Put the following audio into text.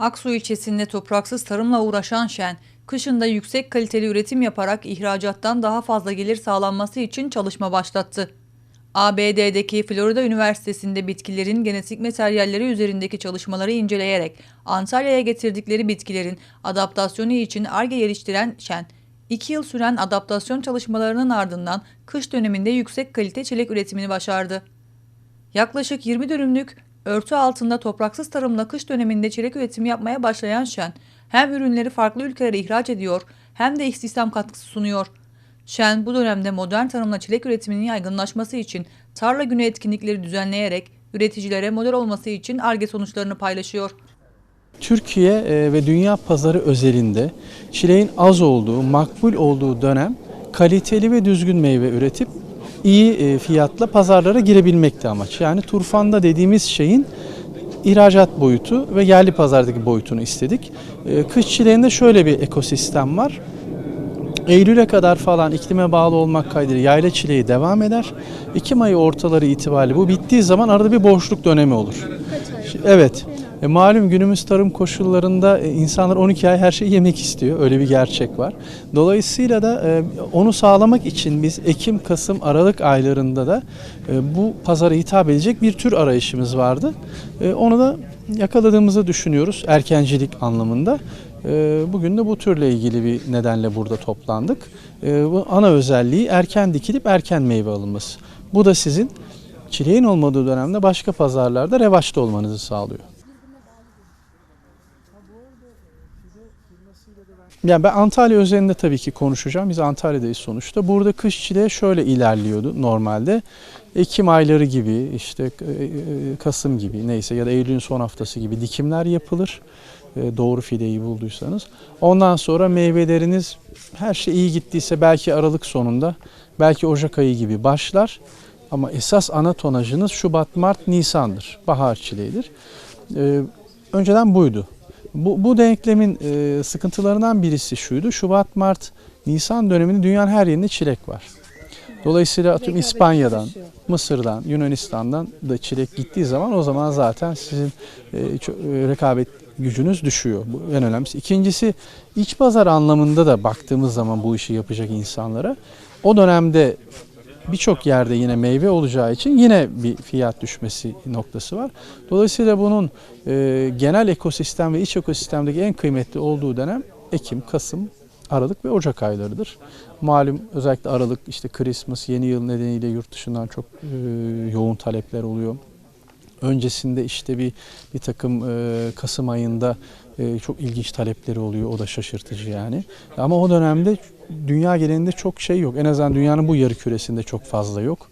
Aksu ilçesinde topraksız tarımla uğraşan Şen, kışında yüksek kaliteli üretim yaparak ihracattan daha fazla gelir sağlanması için çalışma başlattı. ABD'deki Florida Üniversitesi'nde bitkilerin genetik materyalleri üzerindeki çalışmaları inceleyerek Antalya'ya getirdikleri bitkilerin adaptasyonu için ARGE geliştiren Şen, 2 yıl süren adaptasyon çalışmalarının ardından kış döneminde yüksek kalite çilek üretimini başardı. Yaklaşık 20 dönümlük örtü altında topraksız tarımla kış döneminde çilek üretimi yapmaya başlayan Şen, hem ürünleri farklı ülkelere ihraç ediyor hem de istihdam katkısı sunuyor. Şen bu dönemde modern tarımla çilek üretiminin yaygınlaşması için tarla günü etkinlikleri düzenleyerek üreticilere model olması için ARGE sonuçlarını paylaşıyor. Türkiye e, ve dünya pazarı özelinde çileğin az olduğu, makbul olduğu dönem kaliteli ve düzgün meyve üretip iyi e, fiyatla pazarlara girebilmekti amaç. Yani turfanda dediğimiz şeyin ihracat boyutu ve yerli pazardaki boyutunu istedik. E, Kış çileğinde şöyle bir ekosistem var. Eylül'e kadar falan iklime bağlı olmak kaydıyla yayla çileği devam eder. Ekim ayı ortaları itibariyle bu bittiği zaman arada bir boşluk dönemi olur. Evet. E, malum günümüz tarım koşullarında e, insanlar 12 ay her şeyi yemek istiyor. Öyle bir gerçek var. Dolayısıyla da e, onu sağlamak için biz Ekim, Kasım, Aralık aylarında da e, bu pazara hitap edecek bir tür arayışımız vardı. E, onu da yakaladığımızı düşünüyoruz erkencilik anlamında. E, Bugün de bu türle ilgili bir nedenle burada toplandık. E, Bu ana özelliği erken dikilip erken meyve alınması. Bu da sizin çileğin olmadığı dönemde başka pazarlarda revaçta olmanızı sağlıyor. Yani ben Antalya özelinde tabii ki konuşacağım. Biz Antalya'dayız sonuçta. Burada kış çileği şöyle ilerliyordu normalde. Ekim ayları gibi işte e, e, Kasım gibi neyse ya da Eylül'ün son haftası gibi dikimler yapılır. E, Doğru fideyi bulduysanız. Ondan sonra meyveleriniz her şey iyi gittiyse belki Aralık sonunda belki Ocak ayı gibi başlar. Ama esas ana tonajınız Şubat, Mart, Nisan'dır. Bahar çileğidir. Önceden buydu. Bu, bu denklemin e, sıkıntılarından birisi şuydu. Şubat, Mart, Nisan döneminde dünyanın her yerinde çilek var. Dolayısıyla atıyorum İspanya'dan, Mısır'dan, Yunanistan'dan da çilek gittiği zaman o zaman zaten sizin e, e, rekabet gücünüz düşüyor. Bu en önemlisi. İkincisi iç pazar anlamında da baktığımız zaman bu işi yapacak insanlara o dönemde birçok yerde yine meyve olacağı için yine bir fiyat düşmesi noktası var. Dolayısıyla bunun e, genel ekosistem ve iç ekosistemdeki en kıymetli olduğu dönem Ekim, Kasım, Aralık ve Ocak aylarıdır. Malum özellikle Aralık işte Christmas, yeni yıl nedeniyle yurt dışından çok e, yoğun talepler oluyor. Öncesinde işte bir bir takım e, Kasım ayında e, çok ilginç talepleri oluyor. O da şaşırtıcı yani. Ama o dönemde dünya genelinde çok şey yok. En azından dünyanın bu yarı küresinde çok fazla yok.